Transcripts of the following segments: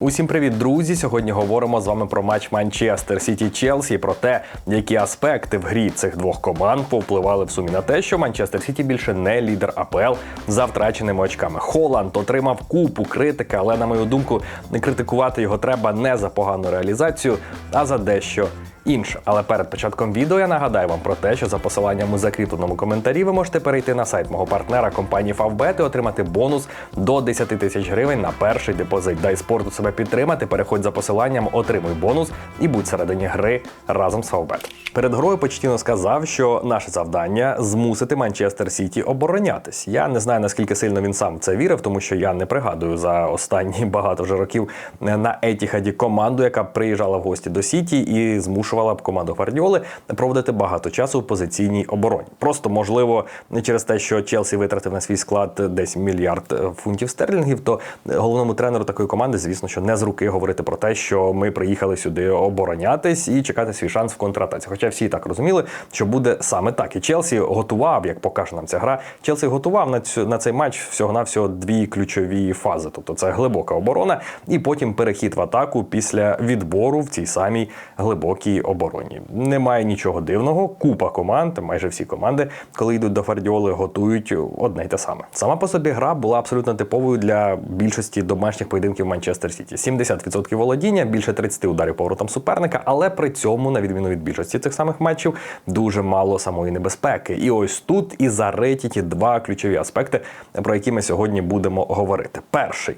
Усім привіт, друзі! Сьогодні говоримо з вами про матч Манчестер Сіті Челсі про те, які аспекти в грі цих двох команд повпливали в сумі на те, що Манчестер Сіті більше не лідер АПЛ за втраченими очками. Холанд отримав купу критики, але на мою думку, критикувати його треба не за погану реалізацію, а за дещо. Інше, але перед початком відео я нагадаю вам про те, що за посиланням у закріпленому коментарі ви можете перейти на сайт мого партнера компанії Favbet і отримати бонус до 10 тисяч гривень на перший депозит. Дай спорту себе підтримати. Переходь за посиланням, отримуй бонус і будь всередині гри разом з Favbet. Перед грою Почтіно сказав, що наше завдання змусити Манчестер Сіті оборонятись. Я не знаю наскільки сильно він сам в це вірив, тому що я не пригадую за останні багато вже років на Етіхаді команду, яка приїжджала в гості до Сіті і змушувала б команду Гвардіоли проводити багато часу в позиційній обороні. Просто можливо не через те, що Челсі витратив на свій склад десь мільярд е, фунтів стерлінгів, то головному тренеру такої команди, звісно, що не з руки говорити про те, що ми приїхали сюди оборонятись і чекати свій шанс в контратаці. Хоча всі так розуміли, що буде саме так. І Челсі готував, як покаже нам ця гра. Челсі готував на цю на цей матч всього на всього дві ключові фази. Тобто це глибока оборона, і потім перехід в атаку після відбору в цій самій глибокій обороні. Немає нічого дивного. Купа команд, майже всі команди, коли йдуть до Фардіоли, готують одне й те саме. Сама по собі гра була абсолютно типовою для більшості домашніх поєдинків Манчестер Сіті. 70% володіння, більше 30 ударів поворотом суперника, але при цьому, на відміну від більшості цих самих матчів, дуже мало самої небезпеки. І ось тут і зареті ті два ключові аспекти, про які ми сьогодні будемо говорити. Перший.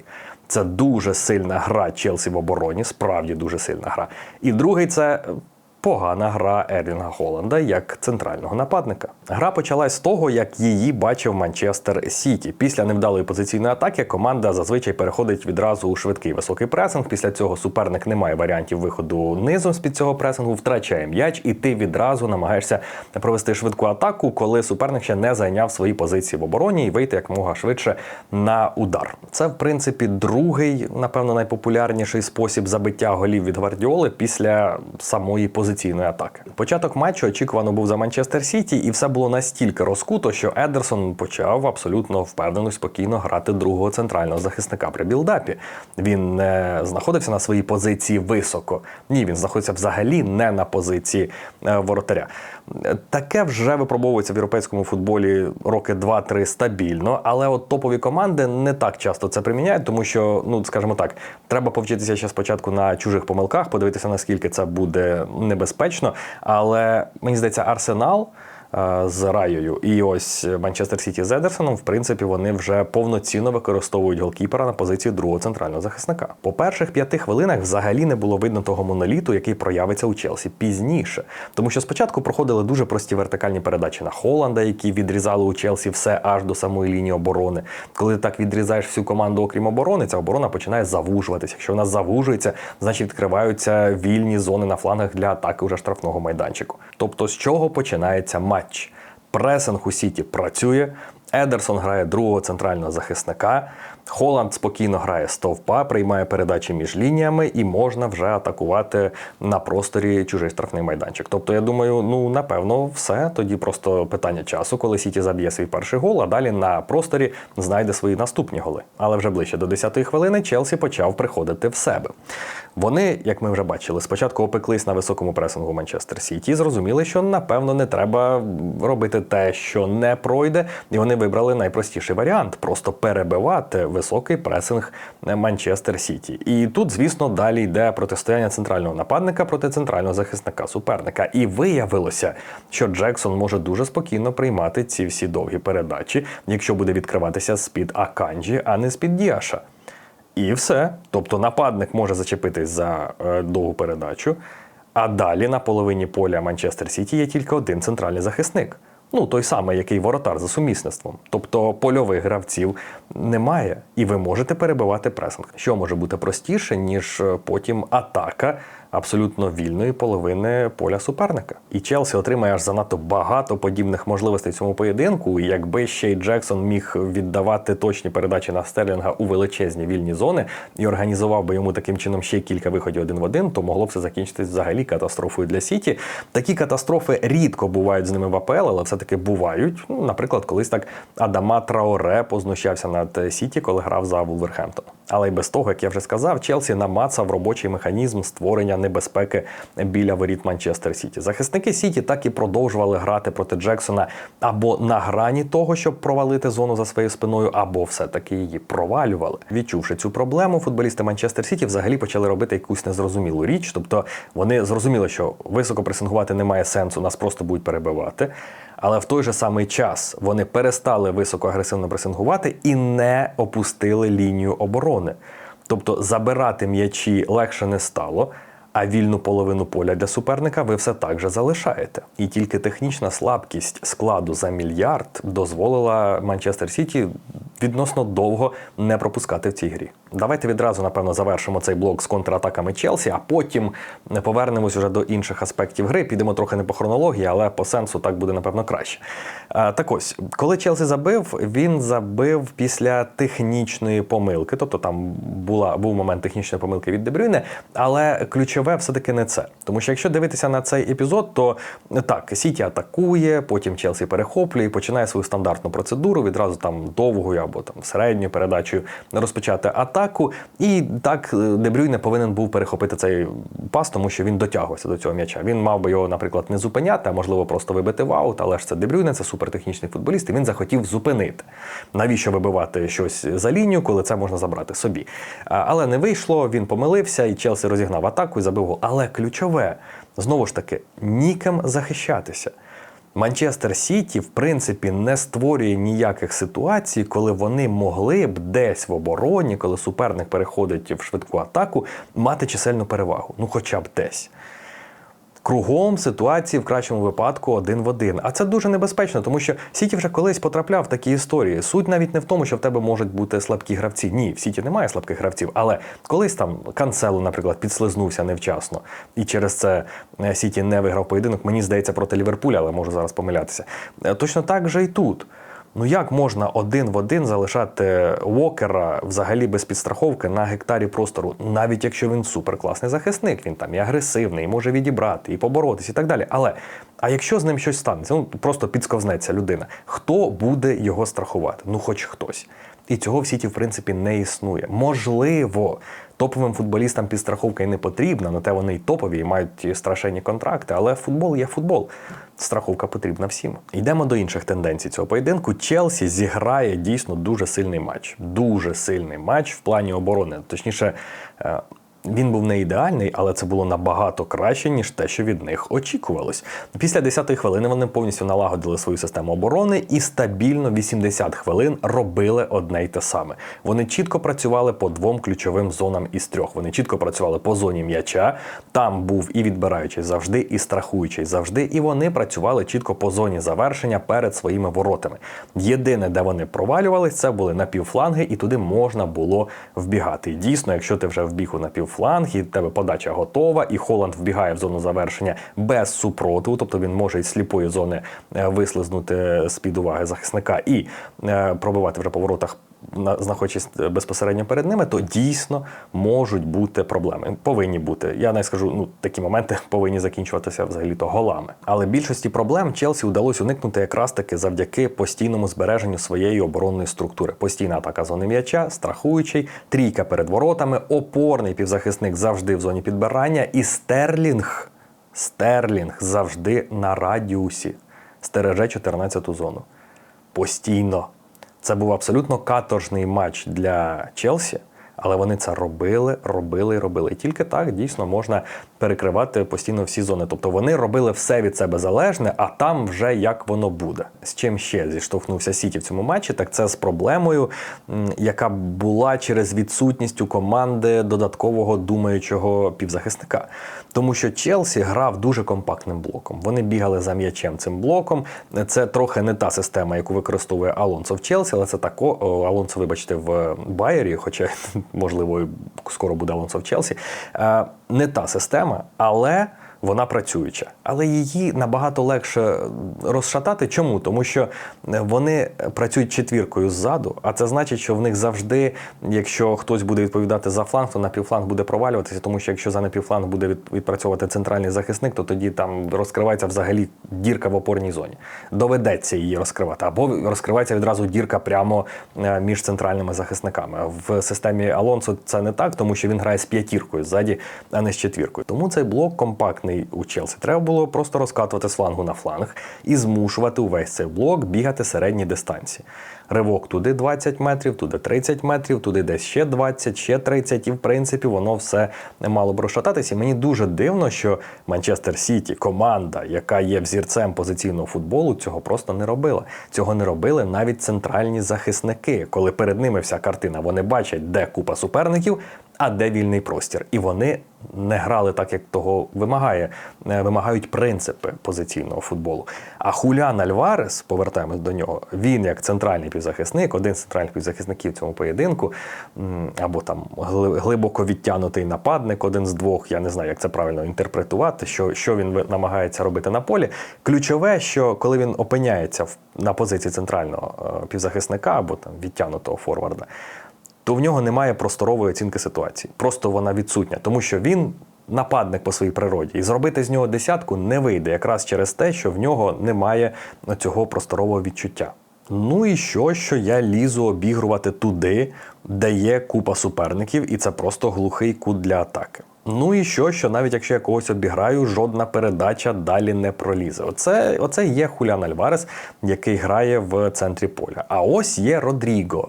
Це дуже сильна гра Челсі в обороні, справді дуже сильна гра. І другий це погана гра Ерлінга Холланда як центрального нападника. Гра почалась з того, як її бачив Манчестер Сіті. Після невдалої позиційної атаки команда зазвичай переходить відразу у швидкий високий пресинг. Після цього суперник не має варіантів виходу низом з під цього пресингу, втрачає м'яч, і ти відразу намагаєшся провести швидку атаку, коли суперник ще не зайняв свої позиції в обороні і вийти якомога швидше на удар. Це в принципі другий, напевно, найпопулярніший спосіб забиття голів від Гвардіоли після самої позиційної атаки. Початок матчу очікувано був за Манчестер Сіті, і все було настільки розкуто, що Едерсон почав абсолютно впевнено спокійно грати другого центрального захисника при білдапі. Він не знаходився на своїй позиції високо. Ні, він знаходиться взагалі не на позиції е, воротаря. Таке вже випробовується в європейському футболі роки 2-3 стабільно, але от топові команди не так часто це приміняють, тому що, ну скажімо так, треба повчитися ще спочатку на чужих помилках, подивитися наскільки це буде небезпечно. Але мені здається, арсенал. Е, з Райою. І ось Манчестер Сіті з Едерсоном, в принципі, вони вже повноцінно використовують голкіпера на позиції другого центрального захисника. По перших п'яти хвилинах взагалі не було видно того моноліту, який проявиться у Челсі пізніше. Тому що спочатку проходили дуже прості вертикальні передачі на Холланда, які відрізали у Челсі все аж до самої лінії оборони. Коли ти так відрізаєш всю команду, окрім оборони, ця оборона починає завужуватися. Якщо вона завужується, значить відкриваються вільні зони на флангах для атаки уже штрафного майданчику. Тобто, з чого починається матч? Матч. Пресинг у Сіті працює. Едерсон грає другого центрального захисника. Холланд спокійно грає стовпа, приймає передачі між лініями і можна вже атакувати на просторі чужий штрафний майданчик. Тобто, я думаю, ну напевно, все. Тоді просто питання часу, коли Сіті заб'є свій перший гол, а далі на просторі знайде свої наступні голи. Але вже ближче до 10-ї хвилини Челсі почав приходити в себе. Вони, як ми вже бачили, спочатку опеклись на високому пресингу Манчестер Сіті, зрозуміли, що напевно не треба робити те, що не пройде, і вони вибрали найпростіший варіант просто перебивати високий пресинг Манчестер Сіті. І тут, звісно, далі йде протистояння центрального нападника проти центрального захисника суперника. І виявилося, що Джексон може дуже спокійно приймати ці всі довгі передачі, якщо буде відкриватися з-під Аканджі, а не з-під Діаша. І все. Тобто нападник може зачепитись за е, довгу передачу. А далі на половині поля Манчестер Сіті є тільки один центральний захисник. Ну, той самий, який воротар за сумісництвом. Тобто польових гравців немає, і ви можете перебивати пресинг. Що може бути простіше, ніж е, потім атака абсолютно вільної половини поля суперника. І Челсі отримає аж занадто багато подібних можливостей в цьому поєдинку. І якби ще й Джексон міг віддавати точні передачі на Стерлінга у величезні вільні зони і організував би йому таким чином ще кілька виходів один в один, то могло б це закінчитись взагалі катастрофою для Сіті. Такі катастрофи рідко бувають з ними в АПЛ, але все-таки бувають. Ну, наприклад, колись так Адама Траоре познущався над Сіті, коли грав за Вулверхемптон. Але й без того, як я вже сказав, Челсі намацав робочий механізм створення небезпеки біля воріт Манчестер Сіті. Захисники Сіті так і продовжували грати проти Джексона або на грані того, щоб провалити зону за своєю спиною, або все-таки її провалювали. Відчувши цю проблему, футболісти Манчестер Сіті взагалі почали робити якусь незрозумілу річ. Тобто вони зрозуміли, що високо пресингувати немає сенсу, нас просто будуть перебивати. Але в той же самий час вони перестали високо агресивно пресингувати і не опустили лінію оборони. Тобто забирати м'ячі легше не стало. А вільну половину поля для суперника ви все так же залишаєте. І тільки технічна слабкість складу за мільярд дозволила Манчестер Сіті відносно довго не пропускати в цій грі. Давайте відразу, напевно, завершимо цей блок з контратаками Челсі, а потім повернемось уже до інших аспектів гри. Підемо трохи не по хронології, але по сенсу так буде, напевно, краще. Так ось, коли Челсі забив, він забив після технічної помилки. Тобто там була, був момент технічної помилки від Дебрюйне, але ключове все-таки не це. Тому що якщо дивитися на цей епізод, то так, Сіті атакує, потім Челсі перехоплює і починає свою стандартну процедуру, відразу там довгою або там середньою передачею розпочати атаку. І так Дебрюйне повинен був перехопити цей пас, тому що він дотягувався до цього м'яча. Він мав би його, наприклад, не зупиняти, а можливо просто вибити в аут, але ж це Дебрюйне, це супертехнічний футболіст, і він захотів зупинити. Навіщо вибивати щось за лінію, коли це можна забрати собі? Але не вийшло, він помилився, і Челсі розігнав атаку і забив гол. Але ключове, знову ж таки, ніким захищатися. Манчестер Сіті, в принципі, не створює ніяких ситуацій, коли вони могли б десь в обороні, коли суперник переходить в швидку атаку, мати чисельну перевагу. Ну, хоча б десь. Кругом ситуації в кращому випадку один в один. А це дуже небезпечно, тому що Сіті вже колись потрапляв в такі історії. Суть навіть не в тому, що в тебе можуть бути слабкі гравці. Ні, в Сіті немає слабких гравців. Але колись там канцелу, наприклад, підслизнувся невчасно, і через це Сіті не виграв поєдинок. Мені здається, проти Ліверпуля, але можу зараз помилятися. Точно так же і тут. Ну як можна один в один залишати Вокера взагалі без підстраховки на гектарі простору, навіть якщо він суперкласний захисник, він там і агресивний, і може відібрати, і поборотись, і так далі. Але а якщо з ним щось станеться, ну просто підсковзнеться людина, хто буде його страхувати? Ну, хоч хтось. І цього в сіті, в принципі, не існує. Можливо, топовим футболістам підстраховка і не потрібна, на те вони й топові і мають страшенні контракти, але футбол є футбол. Страховка потрібна всім. Йдемо до інших тенденцій цього поєдинку. Челсі зіграє дійсно дуже сильний матч. Дуже сильний матч в плані оборони. Точніше, е, він був не ідеальний, але це було набагато краще, ніж те, що від них очікувалось. Після 10-ї хвилини вони повністю налагодили свою систему оборони і стабільно 80 хвилин робили одне й те саме. Вони чітко працювали по двом ключовим зонам із трьох. Вони чітко працювали по зоні м'яча. Там був і відбираючий завжди, і страхуючий завжди. І вони працювали чітко по зоні завершення перед своїми воротами. Єдине, де вони провалювались, це були напівфланги, і туди можна було вбігати. Дійсно, якщо ти вже вбіг у напів фланг, і в тебе подача готова, і Холланд вбігає в зону завершення без супротиву, тобто він може із сліпої зони е, вислизнути з-під уваги захисника і е, пробивати вже по воротах знаходячись безпосередньо перед ними, то дійсно можуть бути проблеми. Повинні бути. Я не скажу, ну такі моменти повинні закінчуватися взагалі-то голами. Але більшості проблем Челсі вдалося уникнути якраз таки завдяки постійному збереженню своєї оборонної структури. Постійна атака зони м'яча, страхуючий, трійка перед воротами, опорний півзахисник завжди в зоні підбирання, і стерлінг. Стерлінг завжди на радіусі. Стереже 14-ту зону. Постійно. Це був абсолютно каторжний матч для Челсі, але вони це робили, робили і робили. І тільки так дійсно можна перекривати постійно всі зони. Тобто вони робили все від себе залежне, а там вже як воно буде. З чим ще зіштовхнувся Сіті в цьому матчі, так це з проблемою, яка була через відсутність у команди додаткового думаючого півзахисника. Тому що Челсі грав дуже компактним блоком. Вони бігали за м'ячем цим блоком. Це трохи не та система, яку використовує Алонсо в Челсі, але це тако Алонсо, вибачте, в Байері, хоча можливо скоро буде Алонсо в Челсі. Не та система, але вона працююча, але її набагато легше розшатати. Чому? Тому що вони працюють четвіркою ззаду, а це значить, що в них завжди, якщо хтось буде відповідати за фланг, то напівфланг буде провалюватися, тому що якщо за напівфланг буде від- відпрацьовувати центральний захисник, то тоді там розкривається взагалі дірка в опорній зоні. Доведеться її розкривати, або розкривається відразу дірка прямо е, між центральними захисниками. В системі Алонсо це не так, тому що він грає з п'ятіркою ззаді, а не з четвіркою. Тому цей блок компактний у Челсі. Треба було просто розкатувати з флангу на фланг і змушувати увесь цей блок бігати середні дистанції. Ривок туди 20 метрів, туди 30 метрів, туди десь ще 20, ще 30, і в принципі воно все мало б розшататися. І мені дуже дивно, що Манчестер Сіті, команда, яка є взірцем позиційного футболу, цього просто не робила. Цього не робили навіть центральні захисники, коли перед ними вся картина. Вони бачать, де купа суперників, а де вільний простір. І вони не грали так, як того вимагає, е, вимагають принципи позиційного футболу. А Хуліан Альварес, повертаємось до нього, він як центральний півзахисник, один з центральних півзахисників в цьому поєдинку, або там глибоко відтянутий нападник, один з двох, я не знаю, як це правильно інтерпретувати, що, що він намагається робити на полі. Ключове, що коли він опиняється на позиції центрального е, півзахисника або там відтянутого форварда, то в нього немає просторової оцінки ситуації. Просто вона відсутня, тому що він нападник по своїй природі, і зробити з нього десятку не вийде, якраз через те, що в нього немає цього просторового відчуття. Ну і що, що я лізу обігрувати туди, де є купа суперників, і це просто глухий кут для атаки. Ну і що, що навіть якщо я когось обіграю, жодна передача далі не пролізе. Оце, оце є Хулян Альварес, який грає в центрі поля. А ось є Родріго.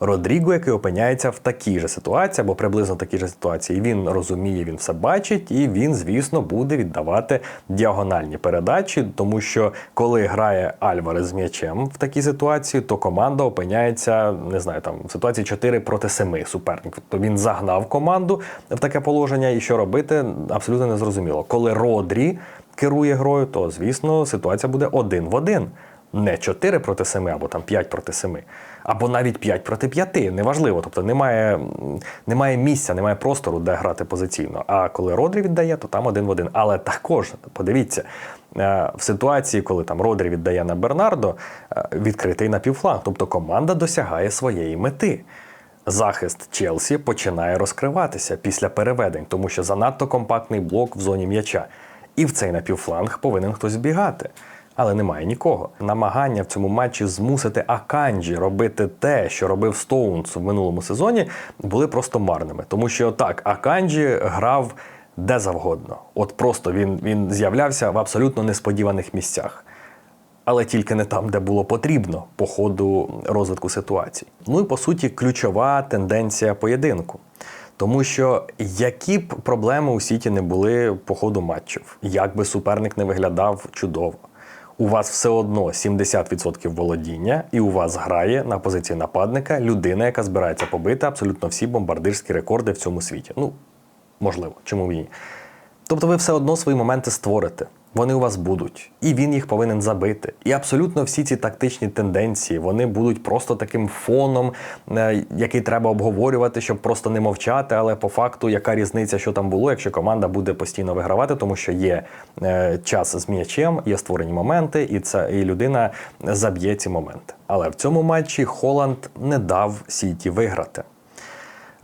Родріго, який опиняється в такій же ситуації, або приблизно такій же ситуації. Він розуміє, він все бачить, і він, звісно, буде віддавати діагональні передачі, тому що коли грає Альварес з м'ячем в такій ситуації, то команда опиняється, не знаю, там в ситуації 4 проти 7 суперників. Тобто він загнав команду в таке положення, і що робити, абсолютно не зрозуміло. Коли Родрі керує грою, то звісно ситуація буде один в один. Не 4 проти 7, або там 5 проти 7, або навіть 5 проти 5, неважливо. Тобто немає, немає місця, немає простору, де грати позиційно. А коли Родрі віддає, то там один в один. Але також, подивіться, е, в ситуації, коли там Родрі віддає на Бернардо, е, відкритий на півфланг. Тобто команда досягає своєї мети. Захист Челсі починає розкриватися після переведень, тому що занадто компактний блок в зоні м'яча. І в цей напівфланг повинен хтось збігати. Але немає нікого. Намагання в цьому матчі змусити Аканджі робити те, що робив Стоунс в минулому сезоні, були просто марними. Тому що так, Аканджі грав де завгодно. От просто він, він з'являвся в абсолютно несподіваних місцях але тільки не там, де було потрібно по ходу розвитку ситуації. Ну і по суті, ключова тенденція поєдинку. Тому що які б проблеми у Сіті не були по ходу матчів, як би суперник не виглядав чудово. У вас все одно 70% володіння, і у вас грає на позиції нападника людина, яка збирається побити абсолютно всі бомбардирські рекорди в цьому світі. Ну, можливо, чому б ні. Тобто ви все одно свої моменти створите. Вони у вас будуть, і він їх повинен забити. І абсолютно всі ці тактичні тенденції вони будуть просто таким фоном, е, який треба обговорювати, щоб просто не мовчати. Але по факту, яка різниця, що там було, якщо команда буде постійно вигравати, тому що є е, час з м'ячем, є створені моменти, і це і людина заб'є ці моменти. Але в цьому матчі Холланд не дав Сіті виграти.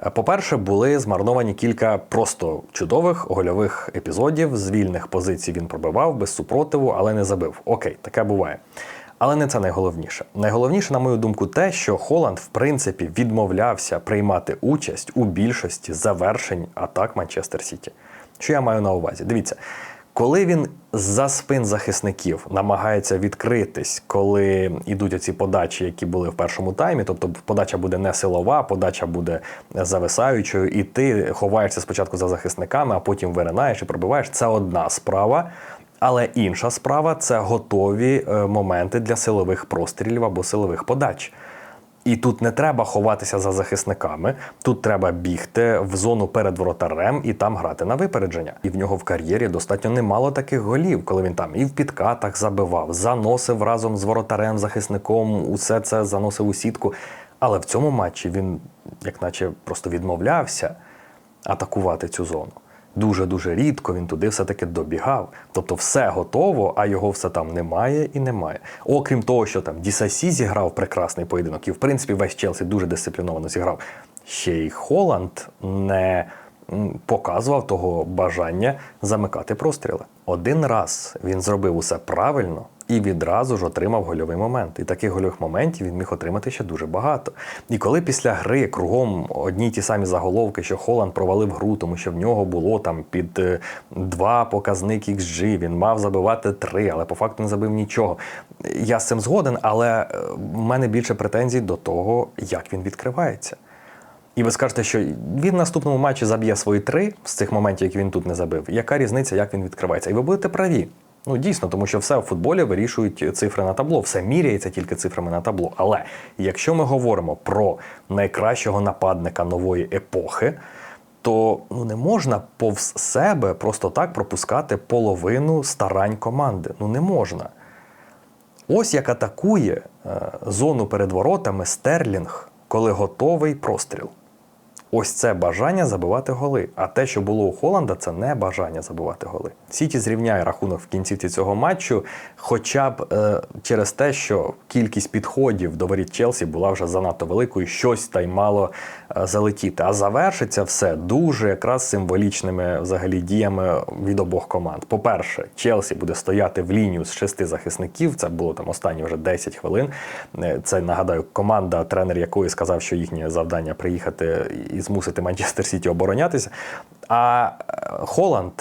Е, По-перше, були змарновані кілька просто чудових гольових епізодів. З вільних позицій він пробивав без супротиву, але не забив. Окей, таке буває. Але не це найголовніше. Найголовніше, на мою думку, те, що Холланд, в принципі, відмовлявся приймати участь у більшості завершень атак Манчестер Сіті. Що я маю на увазі? Дивіться, коли він за спин захисників намагається відкритись, коли йдуть оці подачі, які були в першому таймі, тобто подача буде не силова, подача буде зависаючою, і ти ховаєшся спочатку за захисниками, а потім виринаєш і пробиваєш. Це одна справа. Але інша справа це готові е, моменти для силових прострілів або силових подач. І тут не треба ховатися за захисниками, тут треба бігти в зону перед воротарем і там грати на випередження. І в нього в кар'єрі достатньо немало таких голів, коли він там і в підкатах забивав, заносив разом з воротарем, захисником, усе це заносив у сітку. Але в цьому матчі він, як наче, просто відмовлявся атакувати цю зону. Дуже-дуже рідко він туди все-таки добігав. Тобто все готово, а його все там немає і немає. Окрім того, що там Дісасі зіграв прекрасний поєдинок, і в принципі весь Челсі дуже дисципліновано зіграв. Ще й Холанд не показував того бажання замикати простріли. Один раз він зробив усе правильно і відразу ж отримав гольовий момент. І таких гольових моментів він міг отримати ще дуже багато. І коли після гри кругом одні й ті самі заголовки, що Холланд провалив гру, тому що в нього було там під е, два показник XG, він мав забивати три, але по факту не забив нічого. Я з цим згоден, але е, в мене більше претензій до того, як він відкривається. І ви скажете, що він в наступному матчі заб'є свої три з цих моментів, які він тут не забив. Яка різниця, як він відкривається? І ви будете праві. Ну дійсно, тому що все в футболі вирішують цифри на табло, все міряється тільки цифрами на табло. Але якщо ми говоримо про найкращого нападника нової епохи, то ну не можна повз себе просто так пропускати половину старань команди. Ну не можна. Ось як атакує е, зону перед воротами Стерлінг, коли готовий простріл. Ось це бажання забивати голи. А те, що було у Холланда, це не бажання забивати голи. Сіті зрівняє рахунок в кінцівці цього матчу, хоча б е, через те, що кількість підходів до воріт Челсі була вже занадто великою, щось та й мало е, залетіти. А завершиться все дуже якраз символічними взагалі діями від обох команд. По-перше, Челсі буде стояти в лінію з шести захисників. Це було там останні вже 10 хвилин. Е, Це нагадаю, команда, тренер якої сказав, що їхнє завдання приїхати і змусити Манчестер Сіті оборонятися. А е, Холланд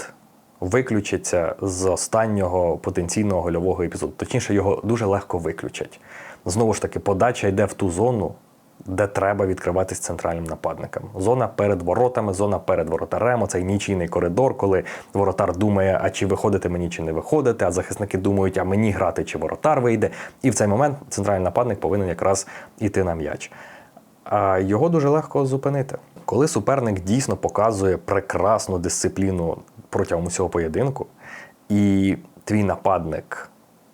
виключиться з останнього потенційного гольового епізоду. Точніше, його дуже легко виключать. Знову ж таки, подача йде в ту зону, де треба відкриватись центральним нападникам. Зона перед воротами, зона перед воротарем, оцей нічийний коридор, коли воротар думає, а чи виходити мені, чи не виходити, а захисники думають, а мені грати, чи воротар вийде. І в цей момент центральний нападник повинен якраз іти на м'яч. А його дуже легко зупинити. Коли суперник дійсно показує прекрасну дисципліну протягом усього поєдинку, і твій нападник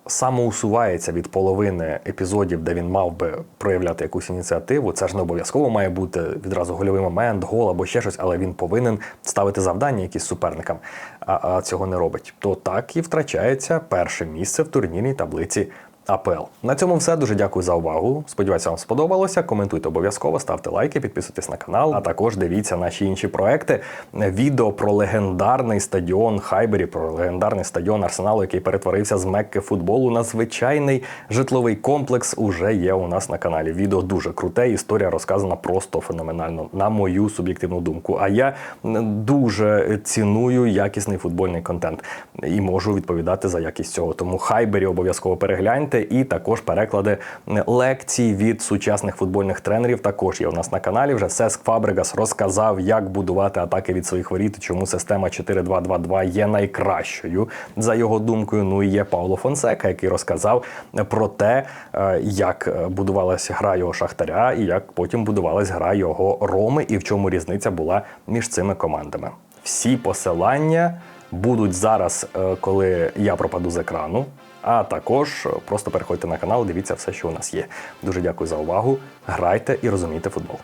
самоусувається від половини епізодів, де він мав би проявляти якусь ініціативу, це ж не обов'язково має бути відразу гольовий момент, гол або ще щось, але він повинен ставити завдання якісь суперникам, а, а цього не робить. То так і втрачається перше місце в турнірній таблиці АПЛ. На цьому все. Дуже дякую за увагу. Сподіваюся, вам сподобалося. Коментуйте обов'язково, ставте лайки, підписуйтесь на канал, а також дивіться наші інші проекти. Відео про легендарний стадіон Хайбері, про легендарний стадіон Арсеналу, який перетворився з Мекки футболу на звичайний житловий комплекс. Уже є у нас на каналі. Відео дуже круте. Історія розказана просто феноменально, на мою суб'єктивну думку. А я дуже ціную якісний футбольний контент і можу відповідати за якість цього. Тому Хайбері обов'язково перегляньте. І також переклади лекцій від сучасних футбольних тренерів. Також є у нас на каналі. Вже Сеск Фабрегас розказав, як будувати атаки від своїх воріт, чому система 4-2-2-2 є найкращою за його думкою. Ну і є Пауло Фонсека, який розказав про те, е, як будувалася гра його шахтаря, і як потім будувалась гра його Роми, і в чому різниця була між цими командами. Всі посилання будуть зараз, е, коли я пропаду з екрану. А також просто переходьте на канал, дивіться все, що у нас є. Дуже дякую за увагу. Грайте і розумійте футбол.